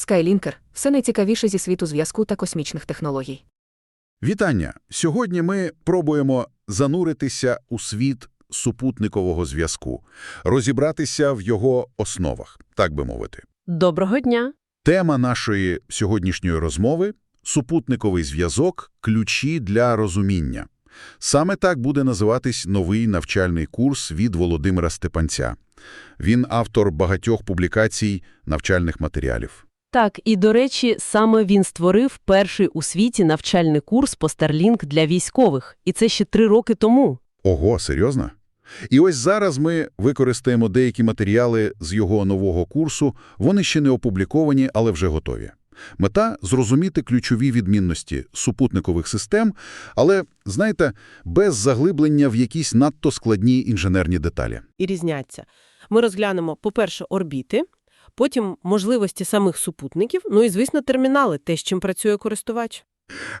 Skylінкер – все найцікавіше зі світу зв'язку та космічних технологій. Вітання! Сьогодні ми пробуємо зануритися у світ супутникового зв'язку, розібратися в його основах, так би мовити. Доброго дня. Тема нашої сьогоднішньої розмови – супутниковий зв'язок – ключі для розуміння. Саме так буде називатись новий навчальний курс від Володимира Степанця. Він автор багатьох публікацій навчальних матеріалів. Так, і до речі, саме він створив перший у світі навчальний курс по Starlink для військових. І це ще три роки тому. Ого, серйозно? І ось зараз ми використаємо деякі матеріали з його нового курсу, вони ще не опубліковані, але вже готові. Мета – зрозуміти ключові відмінності супутникових систем, але, знаєте, без заглиблення в якісь надто складні інженерні деталі. і різняться. Ми розглянемо, по-перше, орбіти, потім можливості самих супутників, ну і, звісно, термінали, те, з чим працює користувач.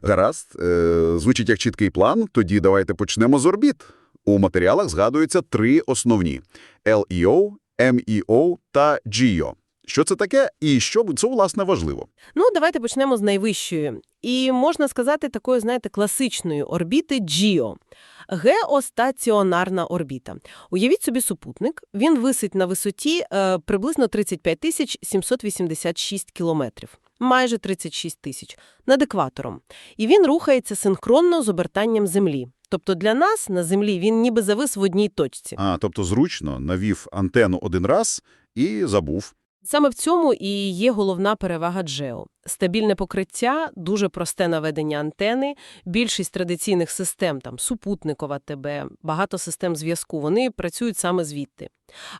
Гаразд, е, звучить як чіткий план, тоді давайте почнемо з орбіт. У матеріалах згадуються три основні – LEO, MEO та GEO. Що це таке і що це, власне, важливо? Ну, давайте почнемо з найвищої. І можна сказати, такої, знаєте, класичної орбіти GEO – геостаціонарна орбіта. Уявіть собі супутник, він висить на висоті е, приблизно 35 тисяч 786 кілометрів. Майже 36 тисяч, над екватором. І він рухається синхронно з обертанням Землі. Тобто для нас на Землі він ніби завис в одній точці. А, тобто зручно навів антенну один раз і забув. Саме в цьому і є головна перевага Джео. Стабільне покриття, дуже просте наведення антени, більшість традиційних систем, там супутникова ТБ, багато систем зв'язку, вони працюють саме звідти.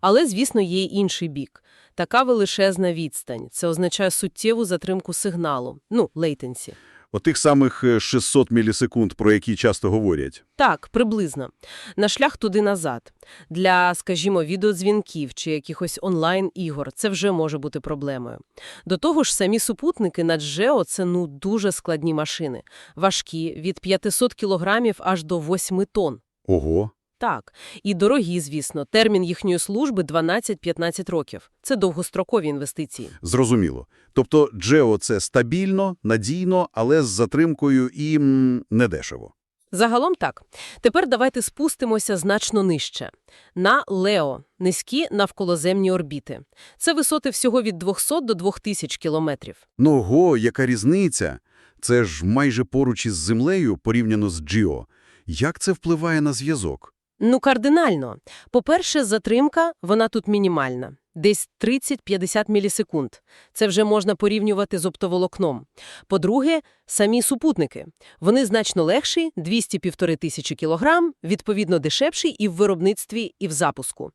Але, звісно, є й інший бік. Така величезна відстань. Це означає суттєву затримку сигналу, ну, лейтенсі. Отих самих е, 600 мілісекунд, про які часто говорять. Так, приблизно. На шлях туди-назад. Для, скажімо, відеодзвінків чи якихось онлайн-ігор це вже може бути проблемою. До того ж, самі супутники на Джео – це ну дуже складні машини. Важкі, від 500 кілограмів аж до 8 тонн. Ого. Так, і дорогі, звісно. Термін їхньої служби – 12-15 років. Це довгострокові інвестиції. Зрозуміло. Тобто Джео – це стабільно, надійно, але з затримкою і м, недешево. Загалом так. Тепер давайте спустимося значно нижче. На Лео – низькі навколоземні орбіти. Це висоти всього від 200 до 2000 кілометрів. Ну яка різниця? Це ж майже поруч із Землею порівняно з Джіо. Як це впливає на зв'язок? Ну, кардинально. По-перше, затримка, вона тут мінімальна. Десь 30-50 мілісекунд. Це вже можна порівнювати з оптоволокном. По-друге, самі супутники. Вони значно легші, 200-1,5 тисячі кілограм, відповідно дешевші і в виробництві, і в запуску.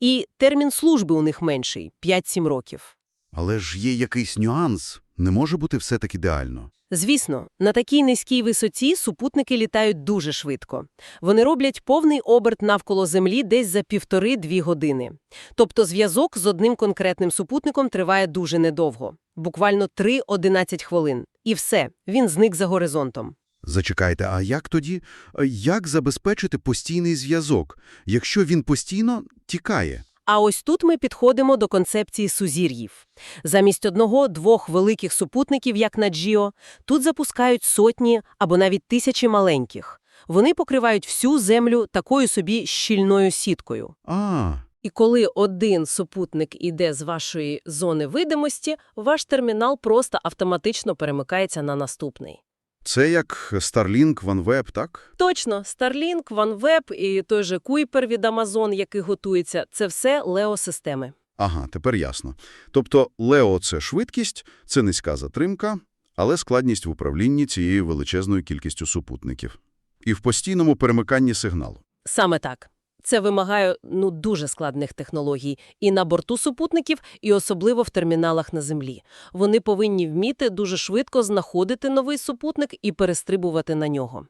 І термін служби у них менший – 5-7 років. Але ж є якийсь нюанс. Не може бути все так ідеально. Звісно, на такій низькій висоті супутники літають дуже швидко. Вони роблять повний оберт навколо Землі десь за півтори-дві години. Тобто зв'язок з одним конкретним супутником триває дуже недовго. Буквально 3-11 хвилин. І все, він зник за горизонтом. Зачекайте, а як тоді? Е, Як забезпечити постійний зв'язок, якщо він постійно тікає? А ось тут ми підходимо до концепції сузір'їв. Замість одного-двох великих супутників, як на Джіо, тут запускають сотні або навіть тисячі маленьких. Вони покривають всю Землю такою собі щільною сіткою. А, І коли один супутник іде з вашої зони видимості, ваш термінал просто автоматично перемикається на наступний. Це як Starlink, OneWeb, так? Точно, Starlink, OneWeb і той же Kuiper від Amazon, який готується – це все Лео-системи. Ага, тепер ясно. Тобто Лео – це швидкість, це низька затримка, але складність в управлінні цією величезною кількістю супутників. І в постійному перемиканні сигналу. Саме так. Це вимагає ну дуже складних технологій і на борту супутників, і особливо в терміналах на Землі. Вони повинні вміти дуже швидко знаходити новий супутник і перестрибувати на нього.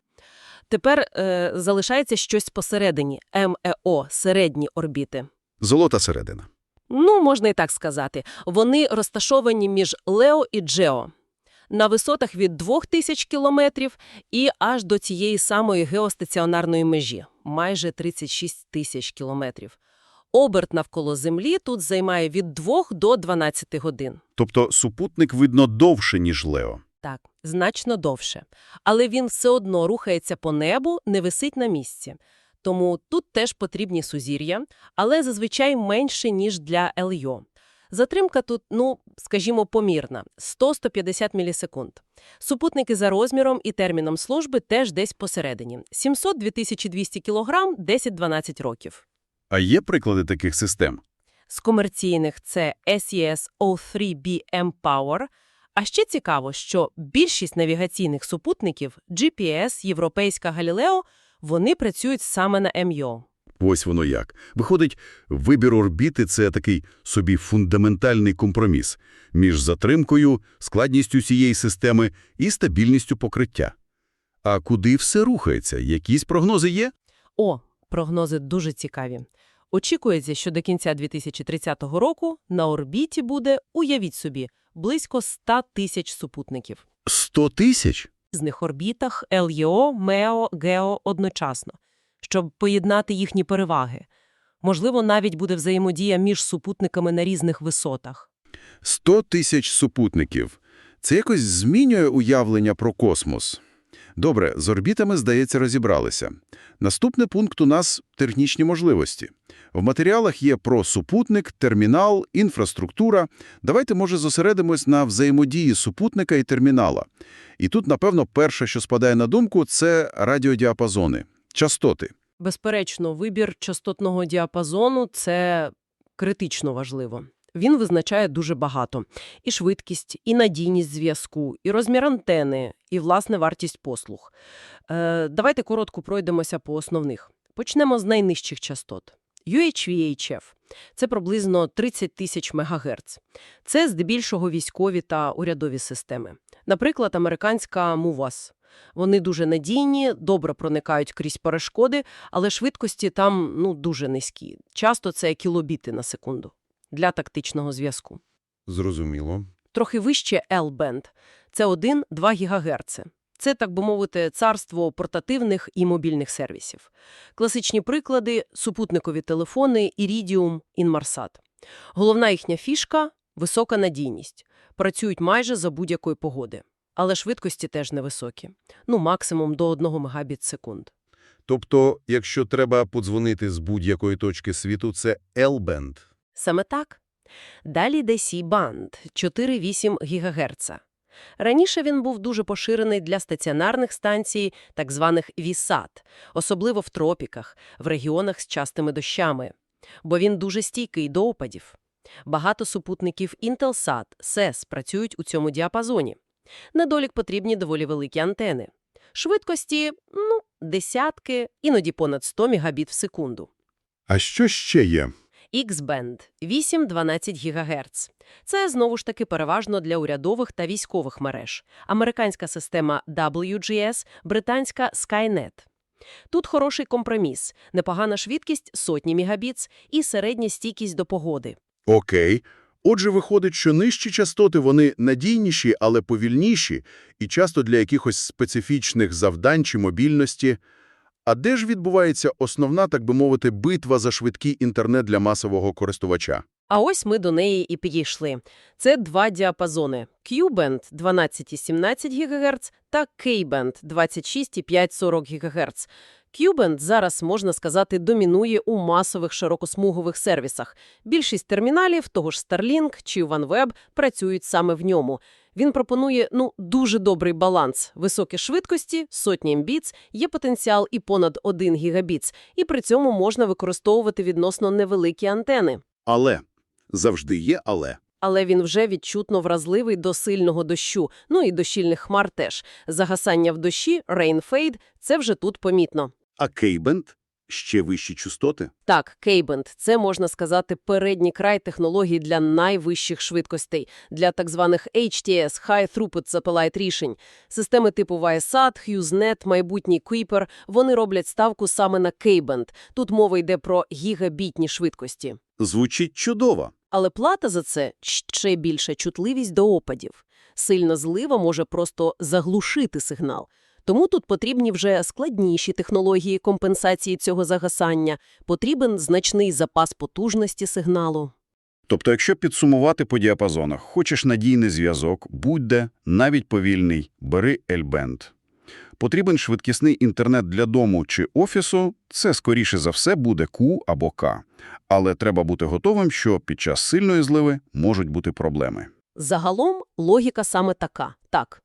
Тепер е, залишається щось посередині – МЕО – середні орбіти. Золота середина. Ну, можна і так сказати. Вони розташовані між Лео і Джео. На висотах від 2000 кілометрів і аж до цієї самої геостаціонарної межі – майже 36 тисяч кілометрів. Оберт навколо Землі тут займає від 2 до 12 годин. Тобто супутник видно довше, ніж Лео. Так, значно довше. Але він все одно рухається по небу, не висить на місці. Тому тут теж потрібні сузір'я, але зазвичай менше, ніж для ЛЙО. Затримка тут, ну, скажімо, помірна – 100-150 мілісекунд. Супутники за розміром і терміном служби теж десь посередині. 700-2200 кілограм – 10-12 років. А є приклади таких систем? З комерційних це SES O3B M-Power. А ще цікаво, що більшість навігаційних супутників GPS, Європейська Галілео, вони працюють саме на МЙО. Ось воно як. Виходить, вибір орбіти – це такий собі фундаментальний компроміс між затримкою, складністю цієї системи і стабільністю покриття. А куди все рухається? Якісь прогнози є? О, прогнози дуже цікаві. Очікується, що до кінця 2030 року на орбіті буде, уявіть собі, близько 100 тисяч супутників. 100 тисяч? В різних орбітах ЛЄО, МЕО, ГЕО одночасно, щоб поєднати їхні переваги. Можливо, навіть буде взаємодія між супутниками на різних висотах. 100 тисяч супутників. Це якось змінює уявлення про космос. Добре, з орбітами, здається, розібралися. Наступний пункт у нас – технічні можливості. В матеріалах є про супутник, термінал, інфраструктура. Давайте, може, зосередимось на взаємодії супутника і термінала. І тут, напевно, перше, що спадає на думку – це радіодіапазони, частоти. Безперечно, вибір частотного діапазону – це критично важливо. Він визначає дуже багато. І швидкість, і надійність зв'язку, і розмір антени, і, власне, вартість послуг. Е, давайте коротко пройдемося по основних. Почнемо з найнижчих частот. UHVHF – це приблизно 30 тисяч МГц. Це здебільшого військові та урядові системи. Наприклад, американська MUVAS. Вони дуже надійні, добре проникають крізь перешкоди, але швидкості там ну, дуже низькі. Часто це кілобіти на секунду для тактичного зв'язку. Зрозуміло. Трохи вище L-band – це 1-2 ГГц. Це, так би мовити, царство портативних і мобільних сервісів. Класичні приклади – супутникові телефони, Iridium, Inmarsat. Головна їхня фішка – висока надійність. Працюють майже за будь-якої погоди. Але швидкості теж невисокі. Ну, максимум до 1 мегабіт секунд. Тобто, якщо треба подзвонити з будь-якої точки світу, це L-band. Саме так. Далі йде C-банд – 4,8 ГГц. Раніше він був дуже поширений для стаціонарних станцій, так званих VSAT, особливо в тропіках, в регіонах з частими дощами, бо він дуже стійкий до опадів. Багато супутників Intelsat, SES працюють у цьому діапазоні. Недолік потрібні доволі великі антени. Швидкості, ну, десятки, іноді понад 100 мегабіт в секунду. А що ще є? X-Band – 8-12 ГГц. Це, знову ж таки, переважно для урядових та військових мереж. Американська система WGS, британська Skynet. Тут хороший компроміс, непогана швидкість – сотні мегабіт і середня стійкість до погоди. Окей. Отже, виходить, що нижчі частоти вони надійніші, але повільніші, і часто для якихось специфічних завдань чи мобільності. А де ж відбувається основна, так би мовити, битва за швидкий інтернет для масового користувача? А ось ми до неї і підійшли. Це два діапазони – Q-Band 12,17 ГГц та K-Band 26,5-40 ГГц. Q-Band зараз, можна сказати, домінує у масових широкосмугових сервісах. Більшість терміналів, того ж Starlink чи OneWeb, працюють саме в ньому. Він пропонує, ну, дуже добрий баланс. Високі швидкості, сотні Mbits, є потенціал і понад 1 гігабіц, і при цьому можна використовувати відносно невеликі антени. Але. Завжди є але. Але він вже відчутно вразливий до сильного дощу, ну і до щільних хмар теж. Загасання в дощі, rain fade – це вже тут помітно. А K-band – ще вищі частоти? Так, K-Band – це, можна сказати, передній край технологій для найвищих швидкостей, для так званих HTS – High Throughput Satellite рішень. Системи типу Viasat, HughesNet, майбутній Kuiper – вони роблять ставку саме на K-Band. Тут мова йде про гігабітні швидкості. Звучить чудово. Але плата за це – ще більша чутливість до опадів. Сильна злива може просто заглушити сигнал. Тому тут потрібні вже складніші технології компенсації цього загасання, потрібен значний запас потужності сигналу. Тобто, якщо підсумувати по діапазонах, хочеш надійний зв'язок, будь-де, навіть повільний, бери L-Band. Потрібен швидкісний інтернет для дому чи офісу – це, скоріше за все, буде Q або K. Але треба бути готовим, що під час сильної зливи можуть бути проблеми. Загалом логіка саме така. Так,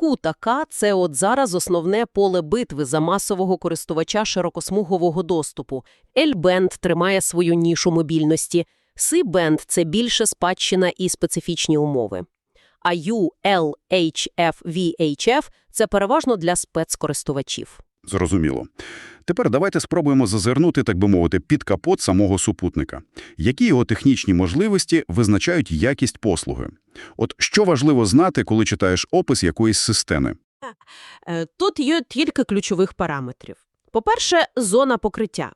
Та – це от зараз основне поле битви за масового користувача широкосмугового доступу. L-Band тримає свою нішу мобільності. C-Band – це більше спадщина і специфічні умови. А U, L, H, F, V, HF – це переважно для спецкористувачів. Зрозуміло. Тепер давайте спробуємо зазирнути, так би мовити, під капот самого супутника. Які його технічні можливості визначають якість послуги? От що важливо знати, коли читаєш опис якоїсь системи? Е, Тут є кілька ключових параметрів. По-перше, зона покриття.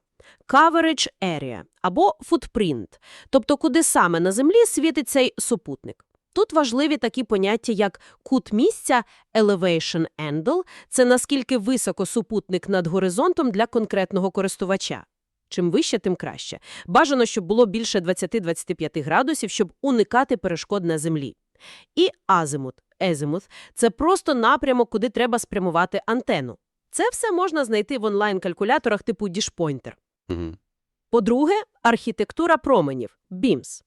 Coverage area або footprint, тобто куди саме на землі світить цей супутник. Тут важливі такі поняття, як кут місця, elevation angle – це наскільки високо супутник над горизонтом для конкретного користувача. Чим вище, тим краще. Бажано, щоб було більше 20-25 градусів, щоб уникати перешкод на землі. І азимут, езимут – це просто напрямок, куди треба спрямувати антенну. Це все можна знайти в онлайн-калькуляторах типу Dishpointer. Угу. По-друге, архітектура променів – BIMS.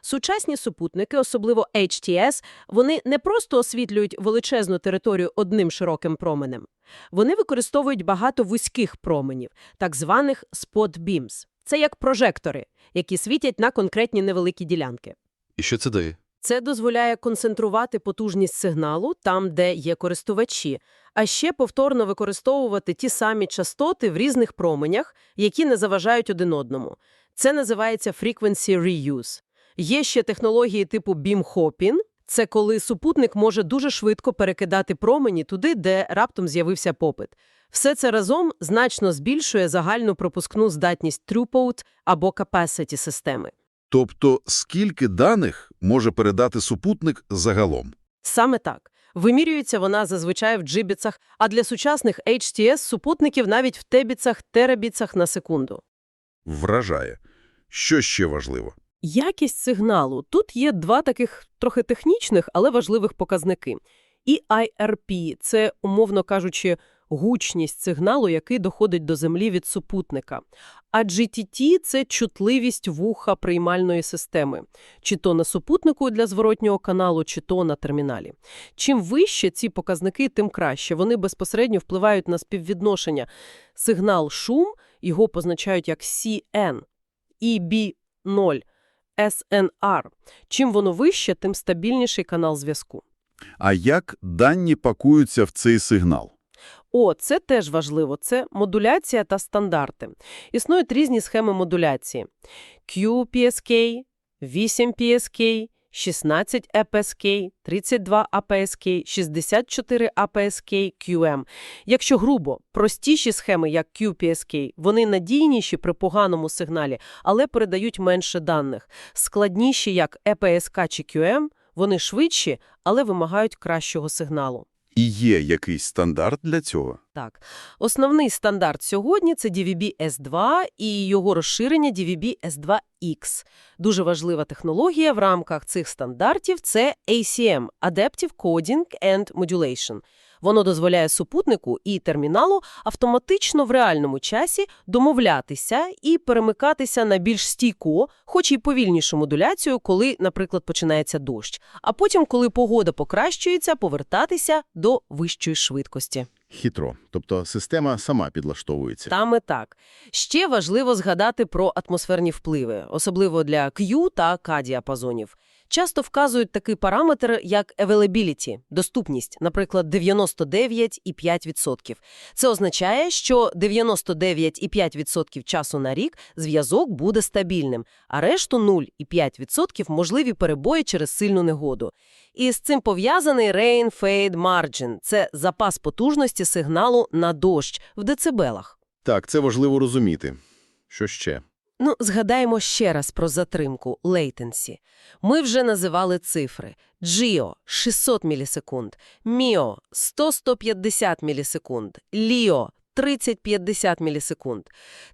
Сучасні супутники, особливо HTS, вони не просто освітлюють величезну територію одним широким променем. Вони використовують багато вузьких променів, так званих spot beams. Це як прожектори, які світять на конкретні невеликі ділянки. І що це дає? Це дозволяє концентрувати потужність сигналу там, де є користувачі, а ще повторно використовувати ті самі частоти в різних променях, які не заважають один одному. Це називається frequency reuse. Є ще технології типу hopping. Це коли супутник може дуже швидко перекидати промені туди, де раптом з'явився попит. Все це разом значно збільшує загальну пропускну здатність throughput або capacity системи. Тобто, скільки даних може передати супутник загалом? Саме так. Вимірюється вона зазвичай в джибіцах, а для сучасних HTS супутників навіть в тебіцах, терабіцах на секунду. Вражає. Що ще важливо? Якість сигналу. Тут є два таких трохи технічних, але важливих показники. І IRP – це, умовно кажучи, гучність сигналу, який доходить до землі від супутника. А GTT – це чутливість вуха приймальної системи. Чи то на супутнику для зворотнього каналу, чи то на терміналі. Чим вище ці показники, тим краще. Вони безпосередньо впливають на співвідношення. Сигнал шум, його позначають як CN, EB0, SNR. Чим воно вище, тим стабільніший канал зв'язку. А як дані пакуються в цей сигнал? О, це теж важливо. Це модуляція та стандарти. Існують різні схеми модуляції. QPSK, 8 PSK, 16 APSK, 32 APSK, 64 APSK, QM. Якщо грубо, простіші схеми, як QPSK, вони надійніші при поганому сигналі, але передають менше даних. Складніші, як EPSK чи QM, вони швидші, але вимагають кращого сигналу. І є якийсь стандарт для цього? Так, основний стандарт сьогодні – це DVB-S2 і його розширення DVB-S2X. Дуже важлива технологія в рамках цих стандартів – це ACM – Adaptive Coding and Modulation. Воно дозволяє супутнику і терміналу автоматично в реальному часі домовлятися і перемикатися на більш стійку, хоч і повільнішу модуляцію, коли, наприклад, починається дощ. А потім, коли погода покращується, повертатися до вищої швидкості. Хитро. Тобто система сама підлаштовується. Саме так. Ще важливо згадати про атмосферні впливи, особливо для Q та K діапазонів. Часто вказують такий параметр, як availability – доступність, наприклад, 99,5%. Це означає, що 99,5% часу на рік зв'язок буде стабільним, а решту 0,5% – можливі перебої через сильну негоду. І з цим пов'язаний rain fade margin – це запас потужності сигналу на дощ в децибелах. Так, це важливо розуміти. Що ще? Ну, згадаємо ще раз про затримку – лейтенсі. Ми вже називали цифри. GEO – 600 мілісекунд, MIO – 100-150 мілісекунд, LIO – 30-50 мілісекунд.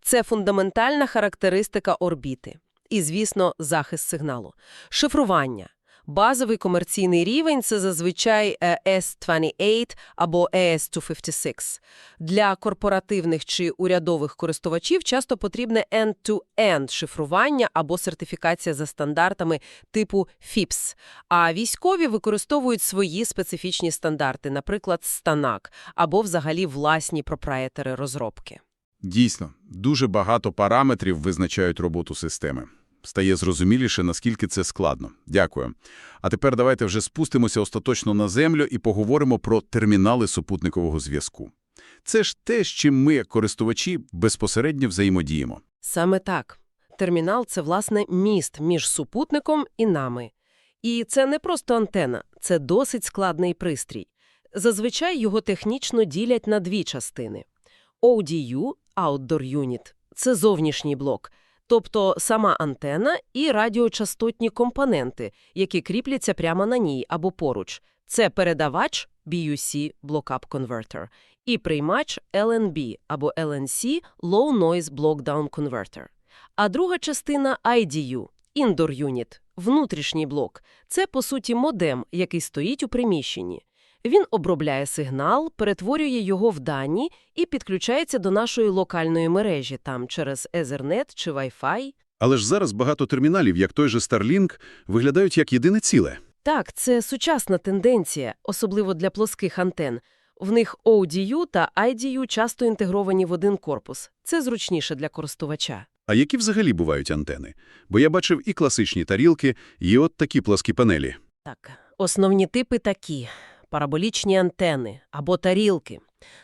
Це фундаментальна характеристика орбіти. І, звісно, захист сигналу. Шифрування. Базовий комерційний рівень – це зазвичай е, S28 або AS256. Для корпоративних чи урядових користувачів часто потрібне end-to-end шифрування або сертифікація за стандартами типу FIPS. А військові використовують свої специфічні стандарти, наприклад, STANAC, або взагалі власні пропраєтери розробки. Дійсно, дуже багато параметрів визначають роботу системи. Стає зрозуміліше, наскільки це складно. Дякую. А тепер давайте вже спустимося остаточно на землю і поговоримо про термінали супутникового зв'язку. Це ж те, з чим ми, як користувачі, безпосередньо взаємодіємо. Саме так. Термінал – це, власне, міст між супутником і нами. І це не просто антена, це досить складний пристрій. Зазвичай його технічно ділять на дві частини. ODU – Outdoor Unit – це зовнішній блок, тобто сама антена і радіочастотні компоненти, які кріпляться прямо на ній або поруч. Це передавач BUC – Block-up Converter і приймач LNB або LNC – Low Noise Blockdown Converter. А друга частина IDU – Indoor Unit – внутрішній блок. Це, по суті, модем, який стоїть у приміщенні. Він обробляє сигнал, перетворює його в дані і підключається до нашої локальної мережі, там через Ethernet чи Wi-Fi. Але ж зараз багато терміналів, як той же Starlink, виглядають як єдине ціле. Так, це сучасна тенденція, особливо для плоских антен. В них ODU та IDU часто інтегровані в один корпус. Це зручніше для користувача. А які взагалі бувають антени? Бо я бачив і класичні тарілки, і от такі пласкі панелі. Так, основні типи такі – параболічні антени або тарілки.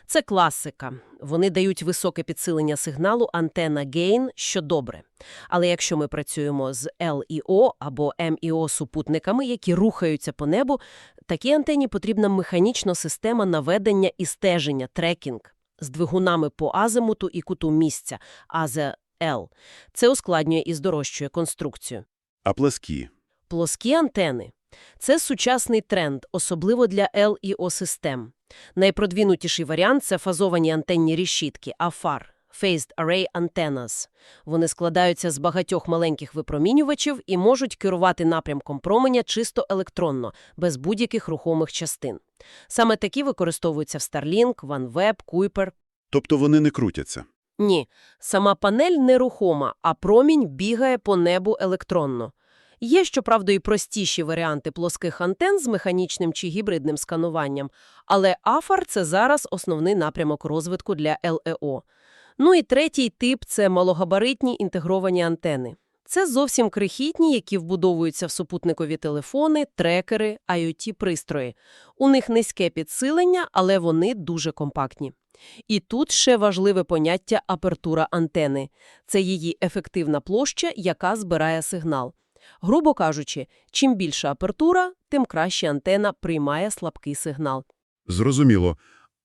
Це класика. Вони дають високе підсилення сигналу антена Gain, що добре. Але якщо ми працюємо з LEO або MEO супутниками, які рухаються по небу, такій антені потрібна механічна система наведення і стеження, трекінг, з двигунами по азимуту і куту місця, АЗ-Л. Це ускладнює і здорожчує конструкцію. А пласкі? Плоскі антени – це сучасний тренд, особливо для LEO-систем. Найпродвинутіший варіант – це фазовані антенні решітки, AFAR – Phased Array Antennas. Вони складаються з багатьох маленьких випромінювачів і можуть керувати напрямком променя чисто електронно, без будь-яких рухомих частин. Саме такі використовуються в Starlink, OneWeb, Kuiper. Тобто вони не крутяться. Ні, сама панель нерухома, а промінь бігає по небу електронно. Є, щоправда, і простіші варіанти плоских антен з механічним чи гібридним скануванням, але АФАР – це зараз основний напрямок розвитку для ЛЕО. Ну і третій тип – це малогабаритні інтегровані антени. Це зовсім крихітні, які вбудовуються в супутникові телефони, трекери, IoT-пристрої. У них низьке підсилення, але вони дуже компактні. І тут ще важливе поняття апертура антени. Це її ефективна площа, яка збирає сигнал. Грубо кажучи, чим більша апертура, тим краще антена приймає слабкий сигнал. Зрозуміло.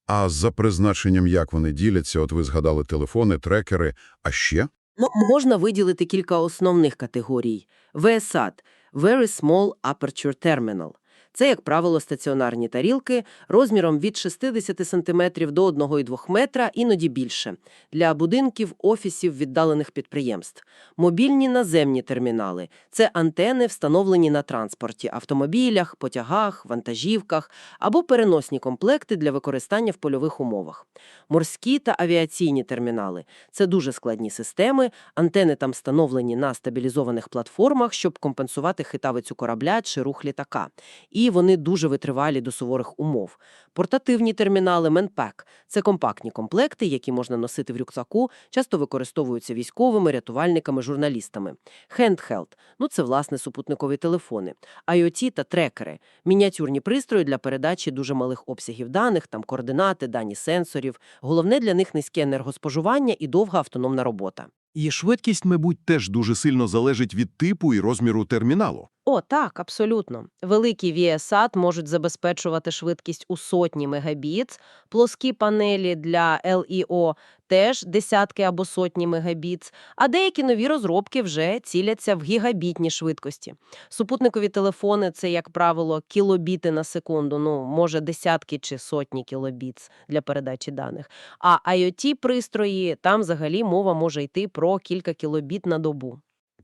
А за призначенням як вони діляться? От ви згадали телефони, трекери, а ще? Ну, можна виділити кілька основних категорій. VSAT – Very Small Aperture Terminal. Це, як правило, стаціонарні тарілки розміром від 60 см до 1,2 метра, іноді більше, для будинків, офісів, віддалених підприємств. Мобільні наземні термінали – це антени, встановлені на транспорті, автомобілях, потягах, вантажівках або переносні комплекти для використання в польових умовах. Морські та авіаційні термінали – це дуже складні системи, антени там встановлені на стабілізованих платформах, щоб компенсувати хитавицю корабля чи рух літака. І вони дуже витривалі до суворих умов. Портативні термінали Менпек – це компактні комплекти, які можна носити в рюкзаку, часто використовуються військовими, рятувальниками, журналістами. Handheld – ну це, власне, супутникові телефони. IoT та трекери – мініатюрні пристрої для передачі дуже малих обсягів даних, там координати, дані сенсорів. Головне для них низьке енергоспоживання і довга автономна робота. І швидкість, мабуть, теж дуже сильно залежить від типу і розміру терміналу. О, так, абсолютно. Великі VSAT можуть забезпечувати швидкість у сотні мегабіт, плоскі панелі для LEO теж десятки або сотні мегабітс, а деякі нові розробки вже ціляться в гігабітні швидкості. Супутникові телефони – це, як правило, кілобіти на секунду, ну, може, десятки чи сотні кілобітс для передачі даних. А IoT-пристрої, там взагалі мова може йти про кілька кілобіт на добу.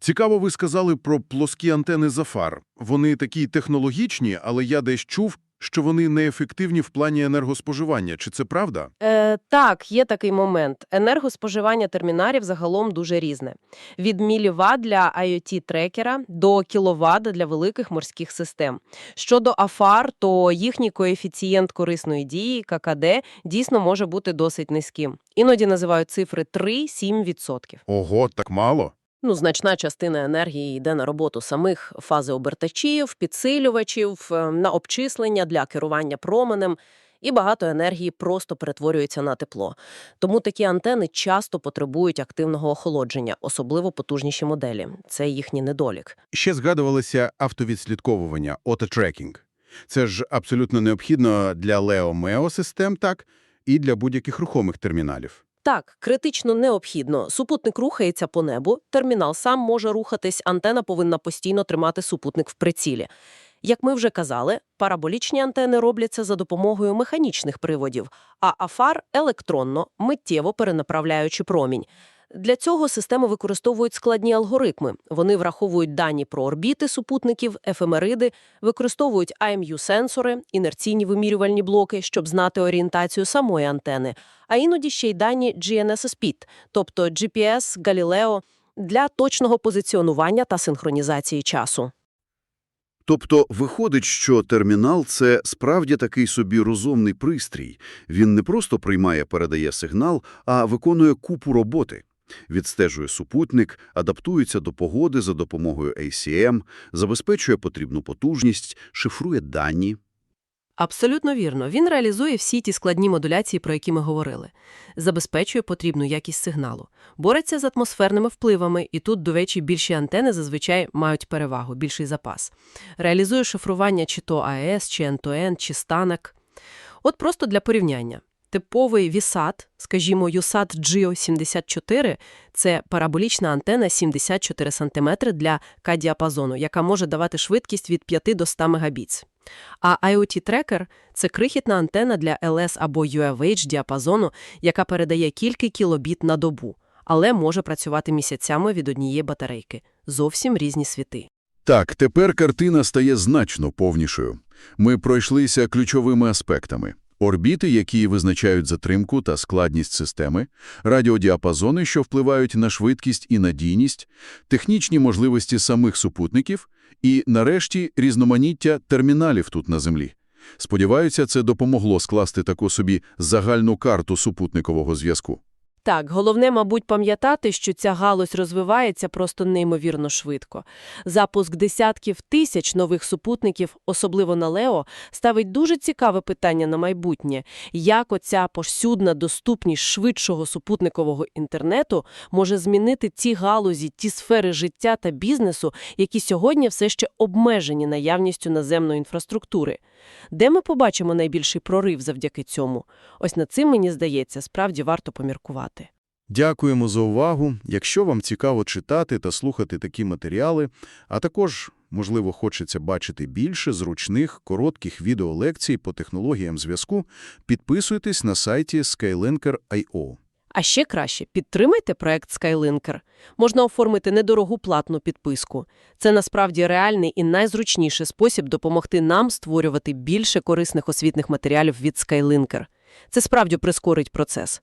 Цікаво, ви сказали про плоскі антени Зафар. Вони такі технологічні, але я десь чув, що вони неефективні в плані енергоспоживання. Чи це правда? Е, так, є такий момент. Енергоспоживання терміналів загалом дуже різне. Від міліват для IoT-трекера до кіловат для великих морських систем. Щодо АФАР, то їхній коефіцієнт корисної дії, ККД, дійсно може бути досить низьким. Іноді називають цифри 3-7%. Ого, так мало. Ну, значна частина енергії йде на роботу самих фазообертачів, підсилювачів, е, на обчислення для керування променем, і багато енергії просто перетворюється на тепло. Тому такі антени часто потребують активного охолодження, особливо потужніші моделі. Це їхній недолік. Ще згадувалося автовідслідковування, autotracking. Це ж абсолютно необхідно для Leo-Meo систем, так, і для будь-яких рухомих терміналів. Так, критично необхідно. Супутник рухається по небу, термінал сам може рухатись, антена повинна постійно тримати супутник в прицілі. Як ми вже казали, параболічні антени робляться за допомогою механічних приводів, а АФАР – електронно, миттєво перенаправляючи промінь. Для цього системи використовують складні алгоритми. Вони враховують дані про орбіти супутників, ефемериди, використовують IMU-сенсори, інерційні вимірювальні блоки, щоб знати орієнтацію самої антени, а іноді ще й дані GNSS-PIT, тобто GPS, Galileo, для точного позиціонування та синхронізації часу. Тобто виходить, що термінал – це справді такий собі розумний пристрій. Він не просто приймає-передає сигнал, а виконує купу роботи. Відстежує супутник, адаптується до погоди за допомогою ACM, забезпечує потрібну потужність, шифрує дані. Абсолютно вірно. Він реалізує всі ті складні модуляції, про які ми говорили. Забезпечує потрібну якість сигналу. Бореться з атмосферними впливами, і тут, до речі, більші антени зазвичай мають перевагу, більший запас. Реалізує шифрування чи то АЕС, чи НТОН, чи станок. От просто для порівняння. Типовий VSAT, скажімо, USAT GEO 74 – це параболічна антена 74 см для К-діапазону, яка може давати швидкість від 5 до 100 Мбіт. А IoT-трекер – це крихітна антена для LS або UFH діапазону, яка передає кілька кілобіт на добу, але може працювати місяцями від однієї батарейки. Зовсім різні світи. Так, тепер картина стає значно повнішою. Ми пройшлися ключовими аспектами. Орбіти, які визначають затримку та складність системи, радіодіапазони, що впливають на швидкість і надійність, технічні можливості самих супутників і, нарешті, різноманіття терміналів тут на Землі. Сподіваюся, це допомогло скласти таку собі загальну карту супутникового зв'язку. Так, головне, мабуть, пам'ятати, що ця галузь розвивається просто неймовірно швидко. Запуск десятків тисяч нових супутників, особливо на Лео, ставить дуже цікаве питання на майбутнє. Як оця повсюдна доступність швидшого супутникового інтернету може змінити ті галузі, ті сфери життя та бізнесу, які сьогодні все ще обмежені наявністю наземної інфраструктури? Де ми побачимо найбільший прорив завдяки цьому? Ось над цим, мені здається, справді варто поміркувати. Дякуємо за увагу. Якщо вам цікаво читати та слухати такі матеріали, а також, можливо, хочеться бачити більше зручних, коротких відеолекцій по технологіям зв'язку, підписуйтесь на сайті Skylinker.io. А ще краще, підтримайте проект Skylinker. Можна оформити недорогу платну підписку. Це насправді реальний і найзручніший спосіб допомогти нам створювати більше корисних освітних матеріалів від Skylinker. Це справді прискорить процес.